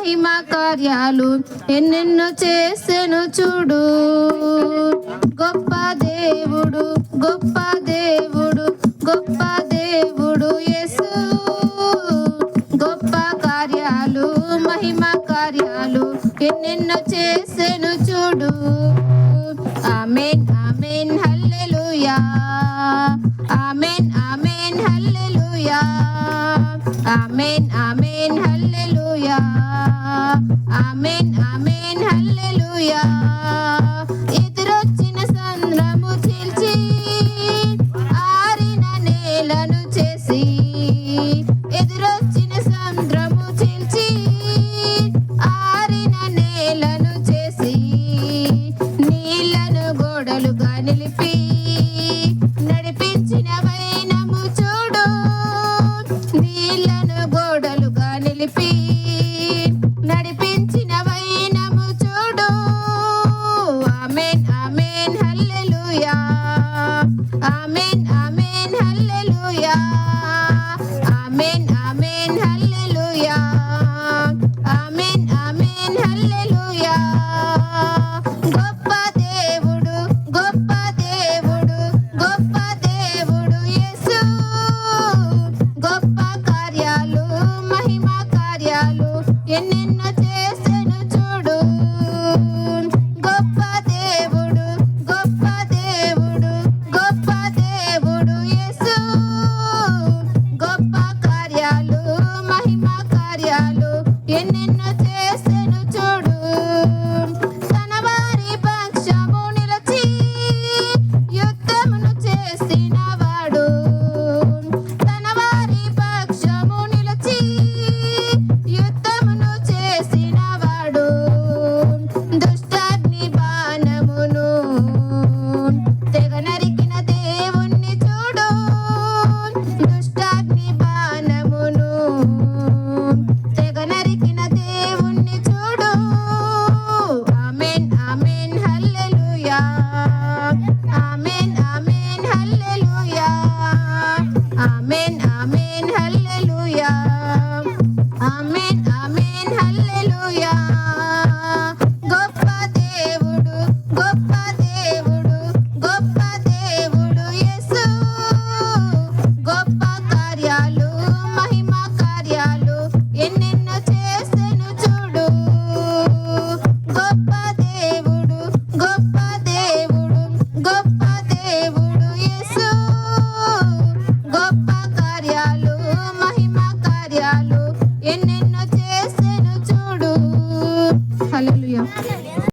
మహిమా కార్యాలు ఎన్నెన్నో చేసెను చూడు. గొప్ప దేవుడు గొప్ప దేవుడు గొప్ప దేవుడు యేసు. గొప్ప కార్యాలు మహిమా కార్యాలు ఎన్నెన్నో చేసెను చూడు. Amen amen hallelujah. Amen amen hallelujah. Amen amen. Amen, hallelujah. Amen, amen, hallelujah. ఎదురొచ్చిన సంద్రము చీల్చి ఆరిన నేలను చేసి ఎదురొచ్చిన సంద్రము చీల్చి ఆరిన నేలను చేసి నీళ్ళను గోడలుగా నిలిపి ದೇವ